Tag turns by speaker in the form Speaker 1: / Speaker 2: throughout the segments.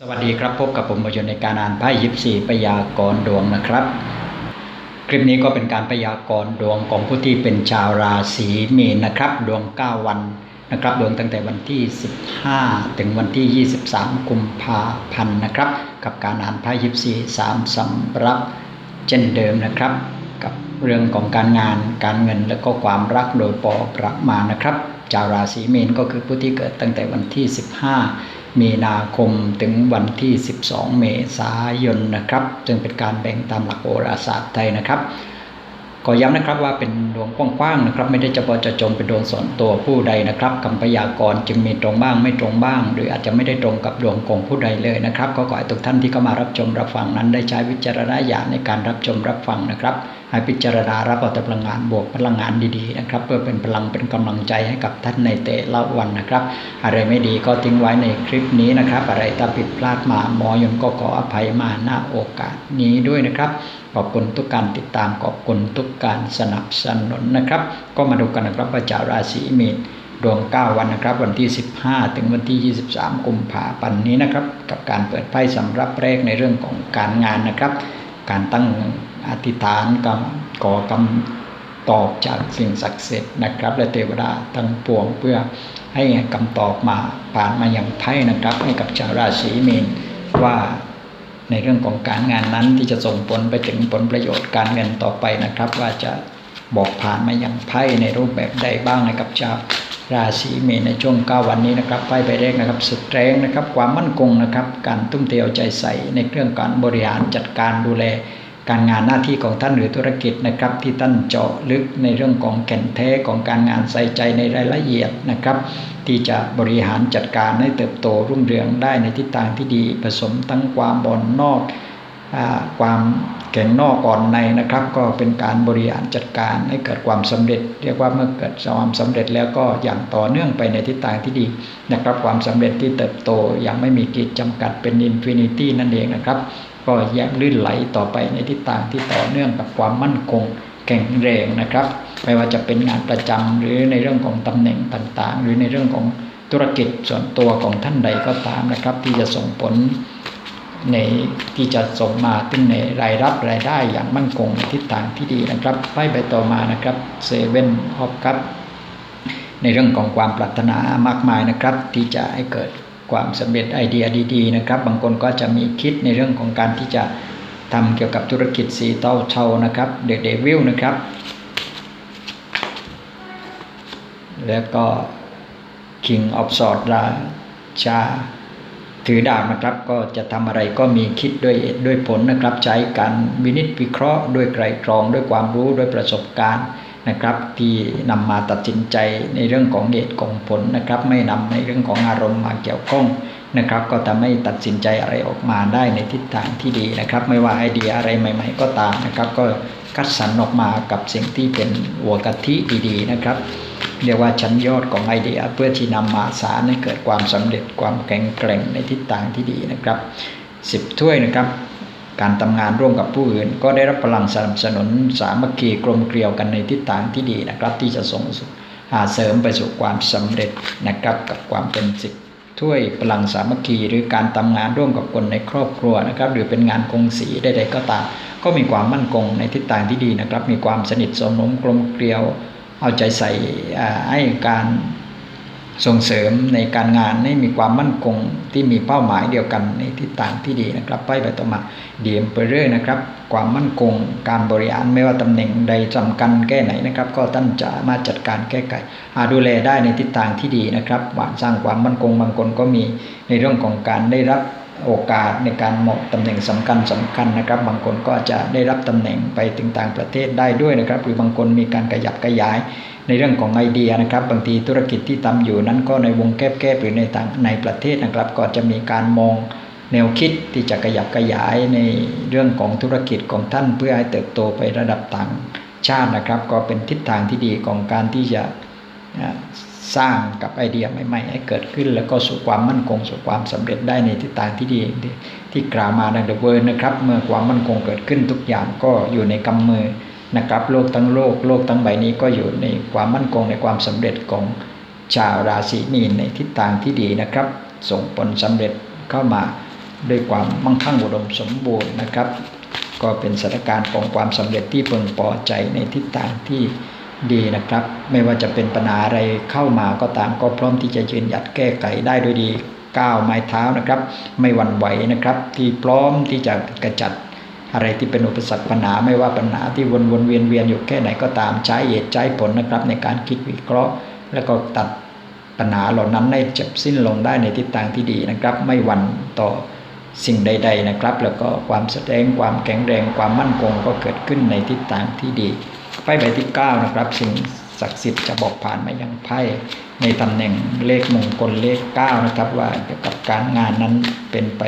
Speaker 1: สวัสดีครับพบกับผมประยนต์ในการอ่านไพ่ยิปซีพยากรดวงนะครับ คลิปนี้ก็เป็นการพยากรดวงของผู้ที่เป็นชาวราศีมีนนะครับ ดวง 9 วันนะครับดวงตั้งแต่วันที่ 15 ถึงวันที่ 23 กุมภาพันธ์นะครับ กับการอ่านไพ่ยิปซีสามสำรับเช่นเดิมนะครับ กับเรื่องของการงานการเงินและก็ความรักโดยปอประมาณนะครับ ชาวราศีมีนก็คือผู้ที่เกิดตั้งแต่วันที่ 15 มีนาคมถึงวันที่ 12 เมษายนนะครับ จึงเป็นการแบ่งตามหลักโหราศาสตร์ไทยนะครับ ก็ย้ำนะครับว่าเป็นดวงกว้างๆนะครับ ไม่ได้เฉพาะจะจงเป็นดวงส่วนตัวผู้ใดนะครับคำพยากรณ์จึงมีตรงบ้างไม่ตรงบ้าง หรืออาจจะไม่ได้ตรงกับดวงของผู้ใดเลยนะครับ ก็ขอให้ทุกท่านที่เข้ามารับชมรับฟังนั้น ได้ใช้วิจารณญาณในการรับชมรับฟังนะครับให้พิจารณารับเอาแต่พลังงานบวกพลังงานดีๆนะครับ เพื่อเป็นพลังเป็นกำลังใจให้กับท่านในแต่ละวันนะครับ อะไรไม่ดีก็ทิ้งไว้ในคลิปนี้นะครับ อะไรถ้าผิดพลาดมาหมอยนก็ขออภัยมาณโอกาสนี้ด้วยนะครับ ขอบคุณทุกการติดตามขอบคุณทุกการสนับสนุนนะครับ ก็มาดูกันนะครับว่าชาวราศีมีนดวง 9 วันนะครับ วันที่ 15 ถึงวันที่ 23 กุมภาพันธ์นี้นะครับ กับการเปิดไพ่สำรับแรกในเรื่องของการงานนะครับ การตั้งอธิษฐานกำขอกำตอบจากสิ่งศักดิ์สิทธิ์นะครับ และเทวดาทั้งปวงเพื่อให้คำตอบมาผ่านมาอย่างไพ่นะครับ ให้กับชาวราศีมีนว่า ในเรื่องของการงานนั้นที่จะส่งผลไปถึงผลประโยชน์การเงินต่อไปนะครับ ว่าจะบอกผ่านมาอย่างไพ่ในรูปแบบใดบ้างนะครับชาวราศีเมษในช่วง 9 วันนี้นะครับไพ่ใบแรกนะครับสุดแรงนะครับ ความมั่นคงนะครับ การตุ้มเทียวใจใส่ในเรื่องการบริหารจัดการดูแล การงานหน้าที่ของท่านหรือธุรกิจนะครับ ที่ท่านเจาะลึกในเรื่องของแก่นแท้ของการงานใส่ใจในรายละเอียดนะครับ ที่จะบริหารจัดการให้เติบโตรุ่งเรืองได้ในทิศทางที่ดีผสมทั้งความบอนนอก ความแข็งนอกก่อนในนะครับ ก็เป็นการบริหารจัดการให้เกิดความสำเร็จ เรียกว่าเมื่อเกิดความสำเร็จแล้วก็อย่างต่อเนื่องไปในทิศทางที่ดีนะครับความสำเร็จที่เติบโตอย่างไม่มีขีดจำกัดเป็นอินฟินิตี้นั่นเองนะครับ ก็แยกลื่นไหลต่อไปในทิศทางที่ต่อเนื่องกับความมั่นคงแข็งแรงนะครับ ไม่ว่าจะเป็นงานประจำหรือในเรื่องของตำแหน่งต่างๆ หรือในเรื่องของธุรกิจส่วนตัวของท่านใดก็ตามนะครับ ที่จะส่งผล ในที่จะส่งมาถึงในรายรับรายได้อย่างมั่นคงในทิศทางที่ดีนะครับไพ่ใบต่อมานะครับเซเว่นออฟคัพในเรื่องของความปรารถนามากมายนะครับ ที่จะให้เกิดความสำเร็จไอเดียดี ๆ นะครับ บางคนก็จะมีคิดในเรื่องของการที่จะทำเกี่ยวกับธุรกิจสีเต้าเชานะครับเดอะเดวิลนะครับ แล้วก็ King of Swords ราชา ถือดาบนะครับก็จะทำอะไรก็มีคิดด้วยเหตุด้วยผลนะครับ ใช้การวินิจวิเคราะห์ด้วยไกรตรองด้วยความรู้ด้วยประสบการณ์นะครับ ที่นำมาตัดสินใจในเรื่องของเหตุของผลนะครับ ไม่นำในเรื่องของอารมณ์มาเกี่ยวข้องนะครับ ก็ทำให้ตัดสินใจอะไรออกมาได้ในทิศทางที่ดีนะครับ ไม่ว่าไอเดียอะไรใหม่ ๆ ก็ตามนะครับ ก็คัดสรรออกมากับสิ่งที่เป็นหัวกะทิดีๆนะครับ เรียกว่าชั้นยอดของไอเดีย เพื่อที่นำมาสารให้เกิดความสำเร็จความแข็งแกร่งในทิศทางที่ดีนะครับสิบถ้วยนะครับ การทำงานร่วมกับผู้อื่น ก็ได้รับพลังสนับสนุนสามัคคีกลมเกลียวกันในทิศทางที่ดีนะครับ ที่จะส่งเสริมไปสู่ความสำเร็จนะครับกับความเป็นสิทธิถ้วยพลังสามัคคีหรือการทำงานร่วมกับคนในครอบครัวนะครับ หรือเป็นงานกงสีใดๆก็ตาม ก็มีความมั่นคงในทิศทางที่ดีนะครับ มีความสนิทสนมกลมเกลียว เอาใจใส่ให้การส่งเสริมในการงานให้มีความมั่นคงที่มีเป้าหมายเดียวกันในทิศทางที่ดีนะครับไปไปต่อมาเดียมเปเรื่อยนะครับ ความมั่นคงการบริหารไม่ว่าตำแหน่งใดสำคัญแค่ไหนนะครับ ก็ท่านจะมาจัดการแก้ไขดูแลได้ในทิศทางที่ดีนะครับหวานสร้างความมั่นคงบางคนก็มีในเรื่องของการได้รับ โอกาสในการเหมาะตำแหน่งสำคัญสำคัญนะครับ บางคนก็จะได้รับตำแหน่งไปถึงต่างประเทศได้ด้วยนะครับ หรือบางคนมีการขยับขยายในเรื่องของไอเดียนะครับ บางทีธุรกิจที่ทำอยู่นั้นก็ในวงแคบๆหรือในต่างในประเทศนะครับ ก็จะมีการมองแนวคิดที่จะขยับขยายในเรื่องของธุรกิจของท่านเพื่อให้เติบโตไประดับต่างชาตินะครับ ก็เป็นทิศทางที่ดีของการที่จะ สร้างกับไอเดียใหม่ๆให้เกิดขึ้น แล้วก็สู่ความมั่นคงสู่ความสำเร็จได้ในทิศทางที่ดีที่กล่าวมาในเดอะเวิร์นะครับ เมื่อความมั่นคงเกิดขึ้นทุกอย่างก็อยู่ในกำมือนะครับ โลกทั้งโลกโลกทั้งใบนี้ก็อยู่ในความมั่นคงในความสำเร็จของชาวราศีมีนในทิศทางที่ดีนะครับ ส่งผลสำเร็จเข้ามาด้วยความมั่งคั่งอุดมสมบูรณ์นะครับ ก็เป็นสถานการณ์ของความสำเร็จที่เพึงพอใจในทิศทางที่ ดีนะครับ ไม่ว่าจะเป็นปัญหาอะไรเข้ามาก็ตามก็พร้อมที่จะยืนหยัดแก้ไขได้โดยดีก้าวไม้เท้านะครับ ไม่หวั่นไหวนะครับ ที่พร้อมที่จะกระจัดอะไรที่เป็นอุปสรรคปัญหาไม่ว่าปัญหาที่วนวนเวียนเวียนอยู่แค่ไหนก็ตามใช้เหตุใช้ผลนะครับ ในการคิดวิเคราะห์ แล้วก็ตัดปัญหาเหล่านั้นให้จบสิ้นลงได้ในทิศทางที่ดีนะครับ ไม่หวั่นต่อสิ่งใด ๆนะครับ แล้วก็ความแสดงความแข็งแรงความมั่นคงก็เกิดขึ้นในทิศทางที่ดี ไพ่ใบที่9นะครับสิ่งศักดิ์สิทธิ์จะบอกผ่านมายังไพ่ในตำแหน่งเลขมงคลเลข 9 นะครับ ว่าเกี่ยวกับการงานนั้นเป็นไป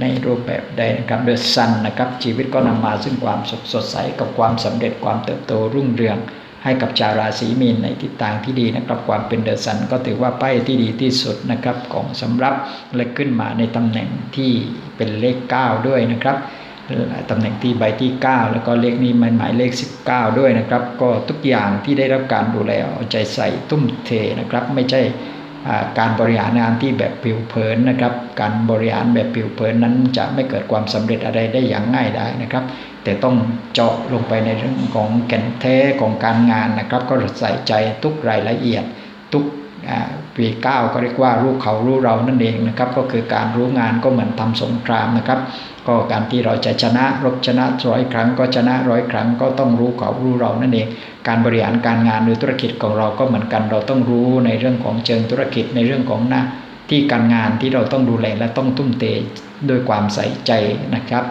Speaker 1: ในรูปแบบใดนะครับเดอะซันนะครับ ชีวิตก็นำมาซึ่งความสดสดใสกับความสำเร็จความเติบโตรุ่งเรือง ให้กับชาวราศีมีนในทิศทางที่ดีนะครับ ความเป็นเดอะซันก็ถือว่าไพ่ที่ดีที่สุดนะครับของสำรับและขึ้นมาในตำแหน่งที่เป็นเลข 9 ด้วยนะครับ ตำแหน่งที่ใบที่ 9 แล้วก็เลขนี้มายหมายเลข 19 ด้วยนะครับ ก็ทุกอย่างที่ได้รับการดูแลเอาใจใส่ตุ้มเทนะครับ ไม่ใช่การบริหารงานที่แบบผิวเผินนะครับ การบริหารแบบผิวเผินนั้นจะไม่เกิดความสำเร็จอะไรได้อย่างง่ายได้นะครับ แต่ต้องเจาะลงไปในเรื่องของแก่นแท้ของการงานนะครับ ก็ใส่ใจทุกรายละเอียดทุก ปีเก้าก็เรียกว่ารู้เขารู้เรานั่นเองนะครับ ก็คือการรู้งานก็เหมือนทำสงครามนะครับ ก็การที่เราจะชนะรบชนะร้อยครั้ง ก็ชนะร้อยครั้ง ก็ต้องรู้เขารู้เรานั่นเอง การบริหารการงานหรือธุรกิจของเราก็เหมือนกันเราต้องรู้ในเรื่องของเชิงธุรกิจในเรื่องของหน้าที่การงานที่เราต้องดูแลและต้องทุ่มเทด้วยความใส่ใจนะครับ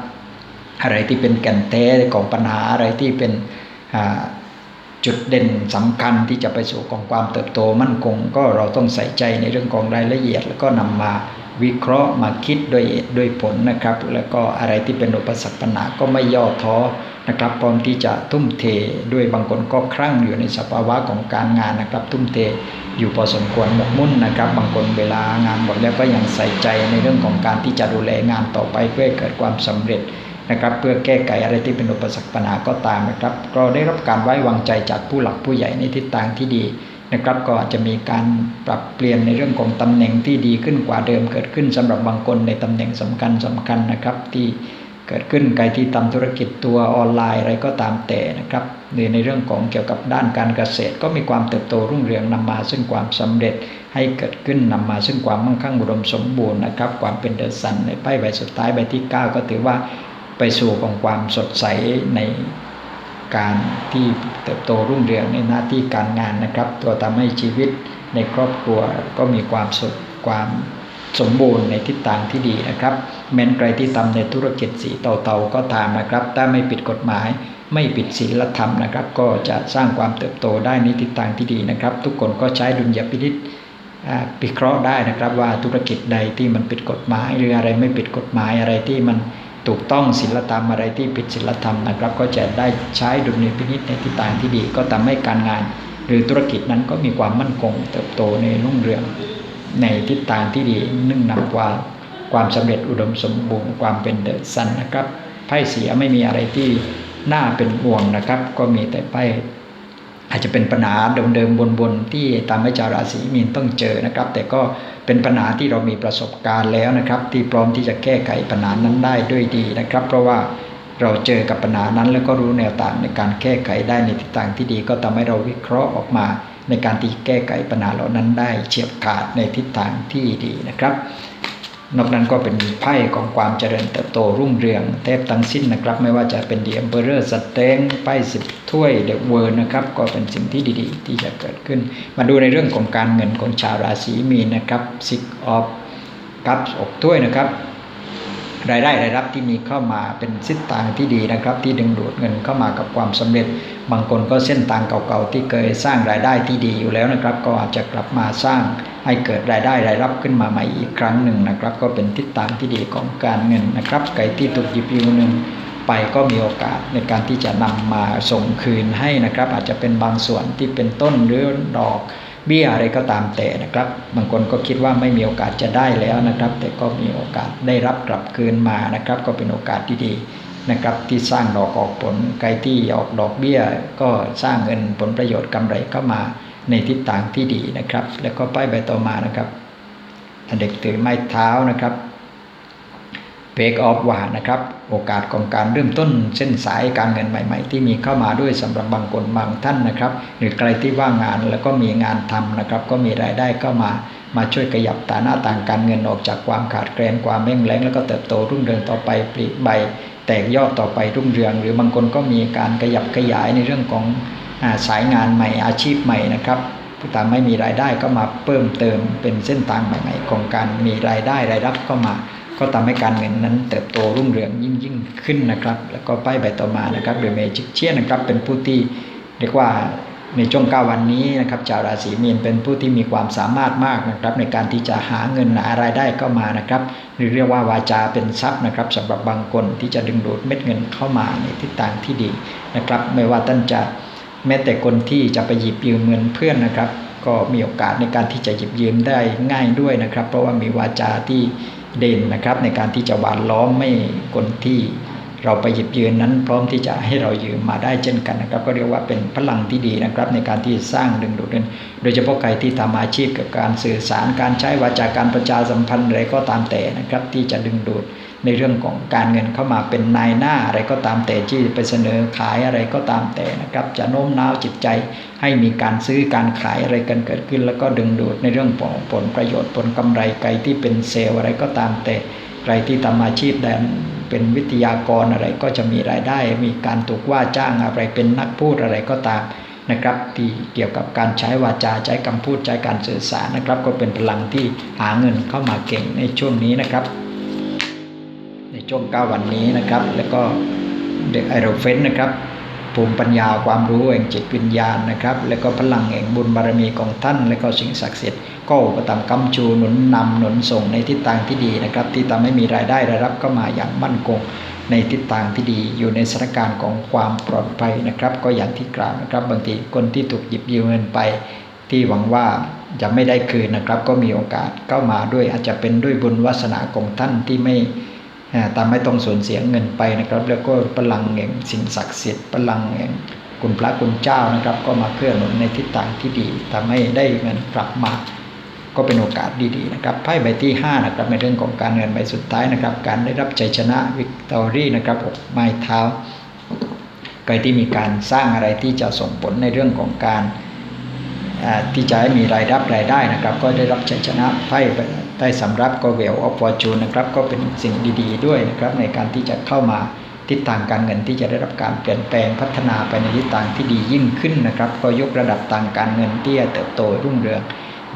Speaker 1: อะไรที่เป็นแก่นแท้ของปัญหาอะไรที่เป็นอ่า จุดเด่นสำคัญที่จะไปสู่ของความเติบโตมั่นคง ก็เราต้องใส่ใจในเรื่องของรายละเอียด แล้วก็นำมาวิเคราะห์มาคิดด้วยด้วยผลนะครับ แล้วก็อะไรที่เป็นอุปสรรคปัญหาก็ไม่ย่อท้อนะครับพร้อมที่จะทุ่มเทด้วยบางคนก็ครั่งอยู่ในสภาวะของการงานนะครับ ทุ่มเทอยู่พอสมควรหมกมุ่นนะครับ บางคนเวลางานหมดแล้วก็ยังใส่ใจในเรื่องของการที่จะดูแลงานต่อไปเพื่อเกิดความสำเร็จ นะครับ เพื่อแก้ไขอะไรที่เป็นอุปสรรคปัญหาก็ตามนะครับก็ได้รับการไว้วางใจจากผู้หลักผู้ใหญ่ในทิศทางที่ดีนะครับก็อาจจะมีการปรับเปลี่ยนในเรื่องของตำแหน่งที่ดีขึ้นกว่าเดิมเกิดขึ้นสำหรับบางคนในตำแหน่งสำคัญสำคัญนะครับ ที่เกิดขึ้นใครที่ทำธุรกิจตัวออนไลน์อะไรก็ตามแต่นะครับหรือในเรื่องของเกี่ยวกับด้านการเกษตร ก็มีความเติบโตรุ่งเรืองนำมา ซึ่งความสำเร็จให้เกิดขึ้นนำมาซึ่งความมั่งคั่งอุดมสมบูรณ์นะครับ ความเป็นเดอะซันในไพ่ใบสุดท้ายใบที่ 9 ก็ถือว่า ไปสู่ของความสดใสในการที่เติบโตรุ่งเรืองในหน้าที่การงานนะครับ ตัวทำให้ชีวิตในครอบครัวก็มีความสุขความสมบูรณ์ในทิศทางที่ดีนะครับ แม้นใครที่ทำในธุรกิจสีเตาๆก็ตามนะครับ ถ้าไม่ปิดกฎหมาย ไม่ปิดศีลธรรมนะครับ ก็จะสร้างความเติบโตได้ในทิศทางที่ดีนะครับ ทุกคนก็ใช้ดุลยพินิษปิเคราะห์ได้นะครับว่าธุรกิจใดที่มันปิดกฎหมาย หรืออะไรไม่ปิดกฎหมายอะไรที่มัน ถูกต้องศีลธรรมอะไรที่ผิดศีลธรรมนะครับ ก็จะได้ใช้ดุลยพินิษในทิศทางที่ดี ก็ทำให้การงาน หรือธุรกิจนั้นก็มีความมั่นคง เติบโตในรุ่งเรืองในทิศทางที่ดีนึ่งนำกว่าความสำเร็จอุดมสมบูรณ์ความเป็นเดอะซันนะครับไพ่เสียไม่มีอะไรที่น่าเป็นห่วงนะครับ ก็มีแต่ไพ่ อาจจะเป็นปัญหาเดิมๆบนๆที่ตามให้ชาวราศีมีนต้องเจอนะครับ แต่ก็เป็นปัญหาที่เรามีประสบการณ์แล้วนะครับ ที่พร้อมที่จะแก้ไขปัญหานั้นได้ด้วยดีนะครับ เพราะว่าเราเจอกับปัญหานั้นแล้วก็รู้แนวทางในการแก้ไขได้ในทิศทางที่ดี ก็ทำให้เราวิเคราะห์ออกมาในการที่แก้ไขปัญหาเหล่านั้นได้เฉียบขาดในทิศทางที่ดีนะครับ นอกนั้นก็เป็นไพ่ของความเจริญเติบโตรุ่งเรืองแทบทั้งสิ้นนะครับ ไม่ว่าจะเป็นเดียมเบอร์สเตงไพ่สิบถ้วยเดอะเวิร์นะครับ ก็เป็นสิ่งที่ดีๆ ที่จะเกิดขึ้น มาดูในเรื่องของการเงินของชาวราศีมีนนะครับซิกออฟกัปอกถ้วยนะครับ รายได้รายรับที่มีเข้ามาเป็นสิทตางที่ดีนะครับ ที่ดึงดูดเงินเข้ามากับความสำเร็จ บางคนก็เส้นทางเก่าๆที่เคยสร้างรายได้ที่ดีอยู่แล้วนะครับ ก็อาจจะกลับมาสร้างให้เกิดรายได้รายรับขึ้นมาใหม่อีกครั้งหนึ่งนะครับ ก็เป็นทิศทางที่ดีของการเงินนะครับไก่ที่ถูกหยิบยืมหนึ่งไปก็มีโอกาสในการที่จะนำมาส่งคืนให้นะครับ อาจจะเป็นบางส่วนที่เป็นต้นหรือดอก เบี้ยอะไรก็ตามแต่นะครับ บางคนก็คิดว่าไม่มีโอกาสจะได้แล้วนะครับ แต่ก็มีโอกาสได้รับกลับคืนมานะครับ ก็เป็นโอกาสที่ดีนะครับที่สร้างดอกออกผลไก่ที่ออกดอกเบี้ย ก็สร้างเงินผลประโยชน์กำไรเข้ามาในทิศทางที่ดีนะครับ แล้วก็ป้ายใบต่อมานะครับเด็กถือไม้เท้านะครับ เบรกออฟว่านะครับ โอกาสของการเริ่มต้นเส้นสายการเงินใหม่ ๆ ที่มีเข้ามาด้วยสำหรับบางคนบางท่านนะครับ หรือใครที่ว่างงานแล้วก็มีงานทำนะครับ ก็มีรายได้เข้ามา มาช่วยขยับฐานะต่างการเงินออกจากความขาดแคลนความแม่งแล้งแล้วก็เติบโตรุ่งเรืองต่อไปปลีใบ แตกยอดต่อไปรุ่งเรือง หรือบางคนก็มีการขยับขยายในเรื่องของอาสายงานใหม่อาชีพใหม่นะครับตามไม่มีรายได้ก็มาเพิ่มเติมเป็นเส้นทางใหม่ๆของการมีรายได้รายรับเข้ามา ก็ทำให้การเงินนั้นเติบโตรุ่งเรืองยิ่งยิ่งขึ้นนะครับ แล้วก็ป้ายใบต่อมานะครับโดยเมจิกเชียนนะครับเป็นผู้ที่เรียกว่าในช่วง9วันนี้นะครับชาวราศีมีนเป็นผู้ที่มีความสามารถมากนะครับในการที่จะหาเงินหารายได้เข้ามานะครับหรือเรียกว่าวาจาเป็นทรัพย์นะครับสำหรับบางคนที่จะดึงดูดเม็ดเงินเข้ามาในทิศทางที่ดีนะครับไม่ว่าท่านจะแม้แต่คนที่จะไปหยิบยืมเงินเพื่อนนะครับ ก็มีโอกาสในการที่จะหยิบยืมได้ง่ายด้วยนะครับ เพราะว่ามีวาจาที่ เด่นนะครับ ในการที่จะหวานล้อมไม่คนที่เราไปหยิบยืนนั้นพร้อมที่จะให้เรายืมมาได้เช่นกันนะครับ ก็เรียกว่าเป็นพลังที่ดีนะครับ ในการที่สร้างดึงดูดนั้นโดยเฉพาะใครที่ทำอาชีพกับการสื่อสารการใช้วาจาการประชาสัมพันธ์อะไรก็ตามแต่นะครับ ที่จะดึงดูด ในเรื่องของการเงินเข้ามาเป็นนายหน้าอะไรก็ตามแต่ที่ไปเสนอขายอะไรก็ตามแต่นะครับ จะโน้มน้าวจิตใจให้มีการซื้อการขายอะไรกันเกิดขึ้น แล้วก็ดึงดูดในเรื่องของผลประโยชน์ผลกำไรใครที่เป็นเซลล์อะไรก็ตามแต่ใครที่ทำอาชีพแดนเป็นวิทยากรอะไรก็จะมีรายได้ มีการถูกว่าจ้างอะไรเป็นนักพูดอะไรก็ตามนะครับที่เกี่ยวกับการใช้วาจาใช้คำพูดใช้การสื่อสารนะครับ ก็เป็นพลังที่หาเงินเข้ามาเก่งในช่วงนี้นะครับ ช่วง 9 วันนี้นะครับ แล้วก็เด็กไอโรเฟนนะครับภูมิปัญญาความรู้แห่งจิตวิญญาณนะครับ แล้วก็พลังแห่งบุญบารมีของท่าน และก็สิ่งศักดิ์สิทธิ์ก็อุประตามกำชูหนุนนำหนุนส่งในทิศทางที่ดีนะครับ ที่ทำให้มีรายได้รายรับเข้ามาอย่างมั่นคงในทิศทางที่ดีอยู่ในสถานการณ์ของความปลอดภัยนะครับ ก็อย่างที่กล่าวนะครับ บางทีคนที่ถูกหยิบยืมเงินไป ที่หวังว่าจะไม่ได้คืนนะครับ ก็มีโอกาสเข้ามาด้วยอาจจะเป็นด้วยบุญวาสนาของท่านที่ไม่ ตามไม่ต้องสูญเสียเงินไปนะครับแล้วก็พลังแห่งสิ่งศักดิ์สิทธิ์พลังแห่งคุณพระคุณเจ้านะครับ ก็มาเคลื่อนหนุนในทิศทางที่ดีทำให้ได้เงินกลับมาก็เป็นโอกาสดีๆนะครับไพ่ใบที่5นะครับในเรื่องของการเงินใบสุดท้ายนะครับ การได้รับชัยชนะวิกตอรี่นะครับหกไม้เท้าใครที่มีการสร้างอะไรที่จะส่งผลในเรื่องของการที่จะให้มีรายรับรายได้นะครับ ก็ได้รับชัยชนะไพ่ ได้สำรับก็เวลออฟฟอร์จูนนะครับก็เป็นสิ่งดีๆ ด้วยนะครับในการที่จะเข้ามาทิศทางการเงินที่จะได้รับการเปลี่ยนแปลงพัฒนาไปในทิศทางที่ดียิ่งขึ้นนะครับ ก็ยกระดับทางการเงินที่จะเติบโตรุ่งเรือง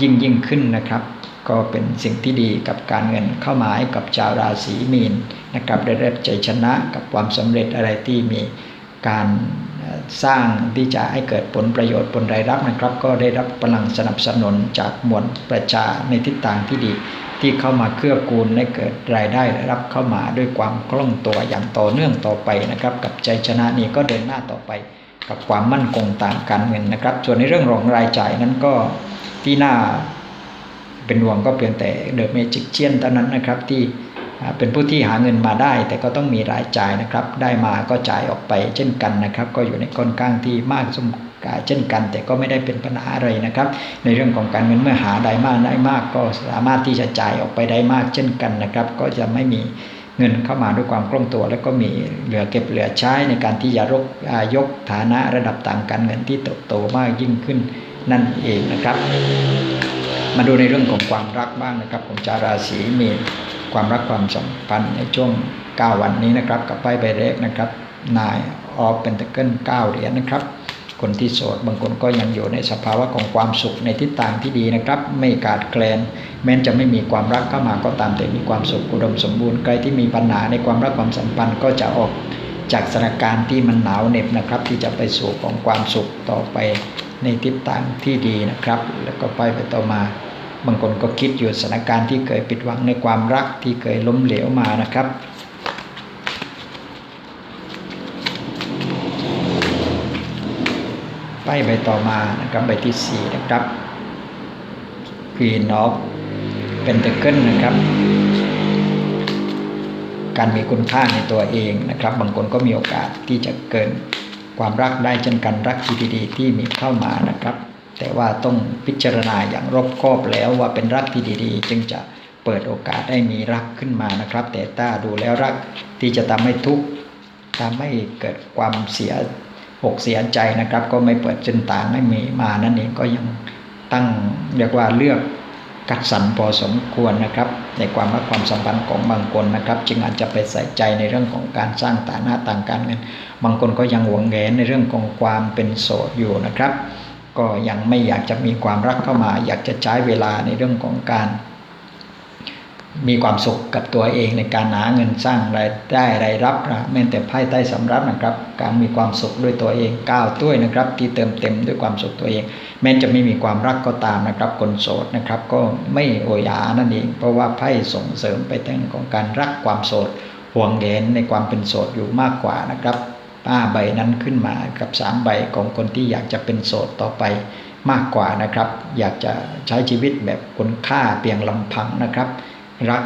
Speaker 1: ยิ่งยิ่งขึ้นนะครับ ก็เป็นสิ่งที่ดีกับการเงินเข้ามาให้กับชาวราศีมีนนะครับได้รับใจชนะกับความสำเร็จอะไรที่มี การสร้างที่จะให้เกิดผลประโยชน์ผลรายรับนะครับ ก็ได้รับพลังสนับสนุนจากมวลประชาในทิศทางที่ดี ที่เข้ามาเครือบกูลให้เกิดรายได้รับเข้ามาด้วยความคล่องตัวอย่างต่อเนื่องต่อไปนะครับ กับใจชนะนี้ก็เดินหน้าต่อไป กับความมั่นคงต่ามการเงินนะครับ ส่วนในเรื่องของรายจ่ายนั้นก็ที่น่าเป็นห่วงก็เพียงแต่เดอะเมจิกเชียนเท่านั้นนะครับที่ เป็นผู้ที่หาเงินมาได้ แต่ก็ต้องมีรายจ่ายนะครับ ได้มาก็จ่ายออกไปเช่นกันนะครับ ก็อยู่ในค่อนข้างที่มากสมกาเช่นกัน แต่ก็ไม่ได้เป็นปัญหาอะไรนะครับ ในเรื่องของการเงินเมื่อหาได้มากได้มาก ก็สามารถที่จะจ่ายออกไปได้มากเช่นกันนะครับ ก็จะไม่มีเงินเข้ามาด้วยความคล่องตัว แล้วก็มีเหลือเก็บเหลือใช้ในการที่จะรกยกฐานะระดับต่างการเงินที่เติบโตมากยิ่งขึ้นนั่นเองนะครับ มาดูในเรื่องของความรักบ้างนะครับของจาราศีมี ความรักความสัมพันธ์ในช่วง 9 วันนี้นะครับ กับไพ่ใบแรกนะครับนายออฟเป็นตะเกิล9เหรียญนะครับ คนที่โสดบางคนก็ยังอยู่ในสภาวะของความสุขในทิศทางที่ดีนะครับ ไม่ขาดแคลน แม้จะไม่มีความรักเข้ามาก็ตามแต่มีความสุขอุดมสมบูรณ์ใครที่มีปัญหาในความรักความสัมพันธ์ก็จะออกจากสถานการณ์ที่มันหนาวเหน็บนะครับ ที่จะไปสู่ของความสุขต่อไปในทิศทางที่ดีนะครับ แล้วก็ไปไปต่อมา บางคนก็คิดอยู่สถานการณ์ที่เคยผิดหวังในความรักที่เคยล้มเหลวมานะครับไปใบต่อมานะครับใบที่ 4 นะครับ Queen of Pentacle นะครับ การมีคุณค่าในตัวเองนะครับ บางคนก็มีโอกาสที่จะเกินความรักได้เช่นกันรักที่ดีๆที่มีเข้ามานะครับ แต่ว่าต้องพิจารณาอย่างรอบคอบแล้วว่าเป็นรักที่ดีๆ จึงจะเปิดโอกาสให้มีรักขึ้นมานะครับ แต่ถ้าดูแล้วรักที่จะทำให้ทุกข์ทำให้เกิดความเสียอกเสียใจนะครับ ก็ไม่เปิดจินต่างไม่มีมานั่นเองก็ยังตั้งเรียกว่าเลือกกัดสรรพอสมควรนะครับ ในความรักความสัมพันธ์ของบางคนนะครับ จึงอาจจะไปใส่ใจในเรื่องของการสร้างฐานะต่างกันเงินบางคนก็ยังหวงแหนในเรื่องของความเป็นโสดอยู่นะครับ ก็ยังไม่อยากจะมีความรักเข้ามา อยากจะใช้เวลาในเรื่องของการมีความสุขกับตัวเองในการหาเงินสร้างรายได้รายรับนะแม้แต่ไพ่ใต้สำรับนะครับ การมีความสุขด้วยตัวเองก้าวด้วยนะครับ ที่เติมเต็มด้วยความสุขตัวเอง แม้จะไม่มีความรักก็ตามนะครับ คนโสดนะครับ ก็ไม่โอยานั่นเอง เพราะว่าไพ่ส่งเสริมไปทางของการรักความโสดห่วงแหนในความเป็นโสดอยู่มากกว่านะครับ ป้าใบนั้นขึ้นมากับสามใบของคนที่อยากจะเป็นโสดต่อไปมากกว่านะครับ อยากจะใช้ชีวิตแบบคุณค่าเพียงลำพังนะครับ รัก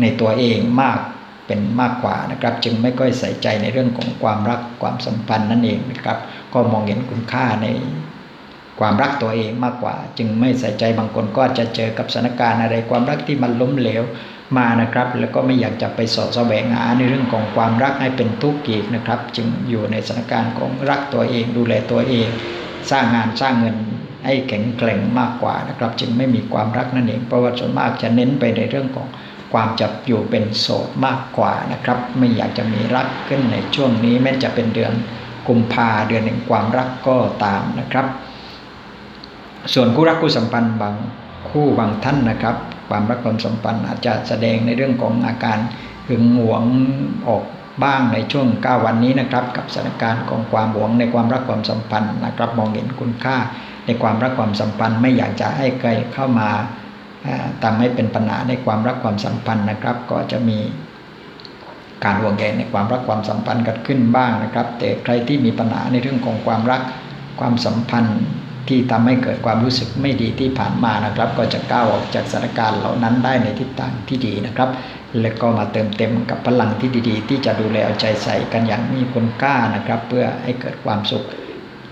Speaker 1: ในตัวเองมากเป็นมากกว่านะครับ จึงไม่ค่อยใส่ใจในเรื่องของความรักความสัมพันธ์นั่นเองนะครับ ก็มองเห็นคุณค่าในความรักตัวเองมากกว่า จึงไม่ใส่ใจบางคนก็จะเจอกับสถานการณ์อะไรความรักที่มันล้มเหลว มานะครับ แล้วก็ไม่อยากจะไปสอดแสวงหาในเรื่องของความรักให้เป็นทุกข์อีกนะครับ จึงอยู่ในสถานการณ์ของรักตัวเอง ดูแลตัวเอง สร้างงานสร้างเงินให้แข็งแกร่งมากกว่านะครับ จึงไม่มีความรักนั่นเองเพราะว่าส่วนมากจะเน้นไปในเรื่องของความจับอยู่เป็นโสดมากกว่านะครับ ไม่อยากจะมีรักขึ้นในช่วงนี้ แม้จะเป็นเดือนกุมภาเดือนแห่งความรักก็ตามนะครับ ส่วนคู่รักคู่สัมพันธ์บางคู่บางท่านนะครับ ความรักความสัมพันธ์อาจจะแสดงในเรื่องของอาการหึงหวงออกบ้างในช่วง 9 วันนี้นะครับ กับสถานการณ์ของความหวงในความรักความสัมพันธ์นะครับ มองเห็นคุณค่าในความรักความสัมพันธ์ไม่อยากจะให้ใครเข้ามาทำให้เป็นปัญหาในความรักความสัมพันธ์นะครับ ก็จะมีการห่วงใยในความรักความสัมพันธ์เกิดขึ้นบ้างนะครับ แต่ใครที่มีปัญหาในเรื่องของความรักความสัมพันธ์ ที่ทำให้เกิดความรู้สึกไม่ดีที่ผ่านมานะครับ ก็จะก้าวออกจากสถานการณ์เหล่านั้นได้ในทิศทางที่ดีนะครับ แล้วก็มาเติมเต็มกับพลังที่ดีๆ ที่จะดูแลเอาใจใส่กันอย่างมีคุณค่านะครับ เพื่อให้เกิดความสุข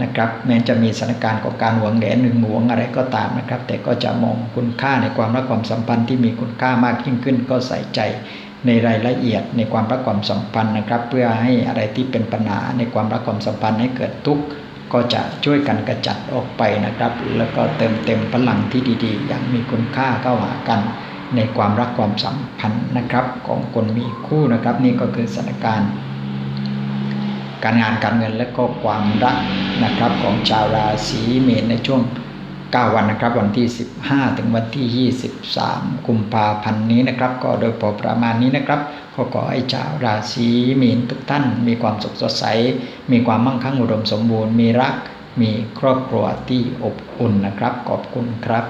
Speaker 1: นะครับแม้จะมีสถานการณ์ของการหวงแหนหนึ่งหวงอะไรก็ตามนะครับ แต่ก็จะมองคุณค่าในความรักความสัมพันธ์ที่มีคุณค่ามากยิ่งขึ้น ก็ใส่ใจในรายละเอียดในความรักความสัมพันธ์นะครับ เพื่อให้อะไรที่เป็นปัญหาในความรักความสัมพันธ์ให้เกิดทุกข์ ก็จะช่วยกันกระจัดออกไปนะครับ แล้วก็เติมเต็มพลังที่ดีๆ อย่างมีคุณค่าเข้าหากันในความรักความสัมพันธ์นะครับ ของคนมีคู่นะครับ นี่ก็คือสถานการณ์ การงานการเงินและก็ความรักนะครับของชาวราศีเมษในช่วง 9 วันนะครับ วันที่ 15 ถึงวันที่ 23 กุมภาพันธ์นี้นะครับ ก็โดยพอประมาณนี้นะครับก็ขอให้ชาวราศีมีนทุกท่าน มีความสุขสดใส มีความมั่งคั่งอุดมสมบูรณ์ มีรัก มีครอบครัวที่อบอุ่นนะครับ ขอบคุณครับ